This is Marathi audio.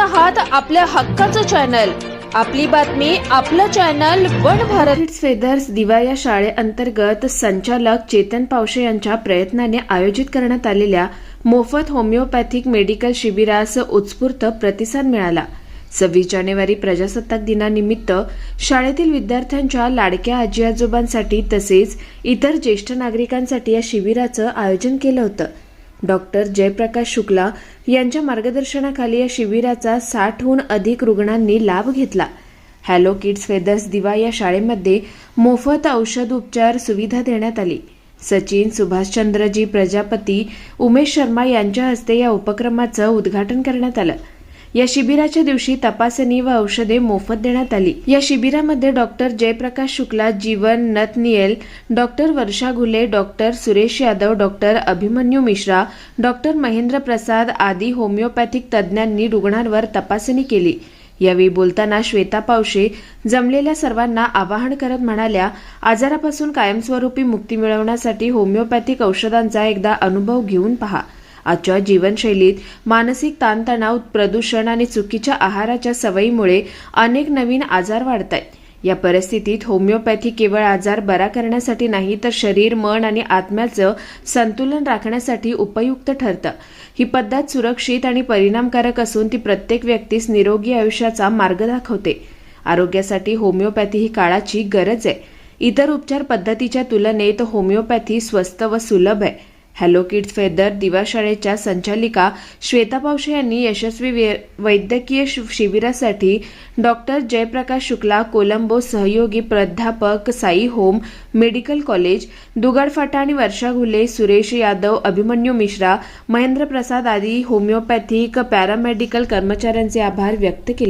आहात आपल्या हक्काचं चॅनल. आपली बातमी आपलं चॅनल वन भारत. फेदर्स दिवा या शाळेअंतर्गत संचालक चेतन पावशे यांच्या प्रयत्नाने आयोजित करण्यात आलेल्या मोफत होमिओपॅथिक मेडिकल शिबिरास उत्स्फूर्त प्रतिसाद मिळाला. सव्वीस जानेवारी प्रजासत्ताक दिनानिमित्त शाळेतील विद्यार्थ्यांच्या लाडक्या आजी आजोबांसाठी तसेच इतर ज्येष्ठ नागरिकांसाठी या शिबिराचं आयोजन केलं होतं. डॉक्टर जयप्रकाश शुक्ला यांच्या मार्गदर्शनाखाली या शिबिराचा साठहून अधिक रुग्णांनी लाभ घेतला. हॅलो किड्स फेदर्स दिवा या शाळेमध्ये मोफत औषध उपचार सुविधा देण्यात आली. सचिन सुभाषचंद्रजी प्रजापती उमेश शर्मा यांच्या हस्ते या उपक्रमाचं उद्घाटन करण्यात आलं. या शिबिराच्या दिवशी तपासणी व औषधे मोफत देण्यात आली. या शिबिरामध्ये doctor Jayprakash Shukla Jeevan Nathaniel doctor Varsha Ghule doctor Suresh Yadav doctor Abhimanyu Mishra doctor Mahendra Prasad आदी होमिओपॅथिक तज्ज्ञांनी रुग्णांवर तपासणी केली. यावेळी बोलताना श्वेता पावशे जमलेल्या सर्वांना आवाहन करत म्हणाल्या आजारापासून कायमस्वरूपी मुक्ती मिळवण्यासाठी होमिओपॅथिक औषधांचा एकदा अनुभव घेऊन पहा. आजच्या जीवनशैलीत मानसिक ताणतणाव प्रदूषण आणि चुकीच्या आहाराच्या सवयीमुळे अनेक नवीन आजार वाढत आहेत या परिस्थितीत होमिओपॅथी केवळ आजार बरा करण्यासाठी नाही तर शरीर मन आणि आत्म्याचं संतुलन राखण्यासाठी उपयुक्त ठरतं. ही पद्धत सुरक्षित आणि परिणामकारक असून ती प्रत्येक व्यक्तीस निरोगी आयुष्याचा मार्ग दाखवते. आरोग्यासाठी होमिओपॅथी ही काळाची गरज आहे. इतर उपचार पद्धतीच्या तुलनेत होमिओपॅथी स्वस्त व सुलभ आहे. हॅलो किड्स फेदर दिवा शाळेच्या संचालिका श्वेता पावशे यांनी यशस्वी वैद्यकीय शि- शिबिरासाठी डॉक्टर जयप्रकाश शुक्ला कोलंबो सहयोगी प्राध्यापक Sai home medical college Dugadphata आणि वर्षा घुले सुरेश यादव अभिमन्यू मिश्रा महेंद्र प्रसाद आदी होमिओपॅथिक पॅरामेडिकल कर्मचाऱ्यांचे आभार व्यक्त केले.